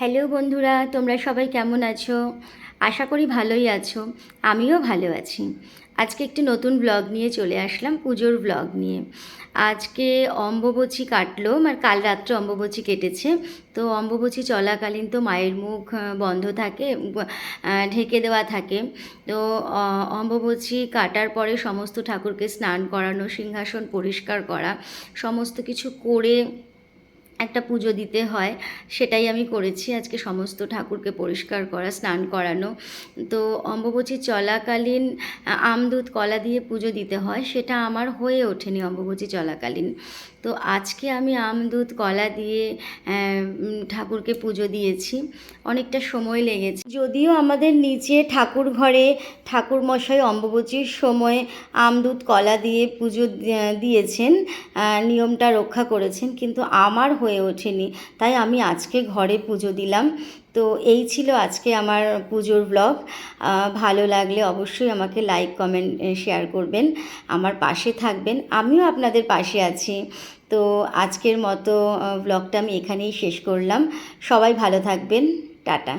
Hello বন্ধুরা, তোমরা সবাই কেমন আছো? আশা করি ভালোই আছো, আমিও ভালো আছি। আজকে একটি নতুন ব্লগ নিয়ে চলে আসলাম, পুজোর ব্লগ নিয়ে। আজকে অম্বুবচী কাটলো মানে কাল রাত্রে অম্বুবচী কেটেছে। তো অম্বুবচী চলাকালীন তো মায়ের মুখ বন্ধ থাকে ঢেকে দেওয়া থাকে। তো অম্বুবচী কাটার পরে সমস্ত ঠাকুরকে স্নান করানো, সিংহাসন পরিষ্কার করা, সমস্ত কিছু করে একটা পুজো দিতে হয়, সেটাই আমি করেছি। আজকে সমস্ত ঠাকুরকে পরিষ্কার করা, স্নান করানো। তো অম্বুবচী চলাকালীন আমদুধ কলা দিয়ে পুজো দিতে হয়, সেটা আমার হয়ে ওঠেনি অম্বুবচী চলাকালীন। তো আজকে আমি আমদুধ কলা দিয়ে ঠাকুরকে পুজো দিয়েছি। অনেকটা সময় লেগেছে। যদিও আমাদের নিচে ঠাকুর ঘরে ঠাকুর মশাই অম্বুবচীর সময় আমদুধ কলা দিয়ে পুজো দিয়েছেন নিয়মটা রক্ষা করেছেন, কিন্তু আমার হয়ে ওঠেনি। তাই আমি আজকে ঘরে পুজো দিলাম। তো এই ছিল আজকে আমার পুজোর ব্লগ ভালো লাগলে অবশ্যই আমাকে লাইক কমেন্ট শেয়ার করবেন। আমার পাশে থাকবেন। আমিও আপনাদের পাশে আছি। তো আজকের মতো ব্লগটা আমি এখানেই শেষ করলাম। সবাই ভালো থাকবেন। টাটা।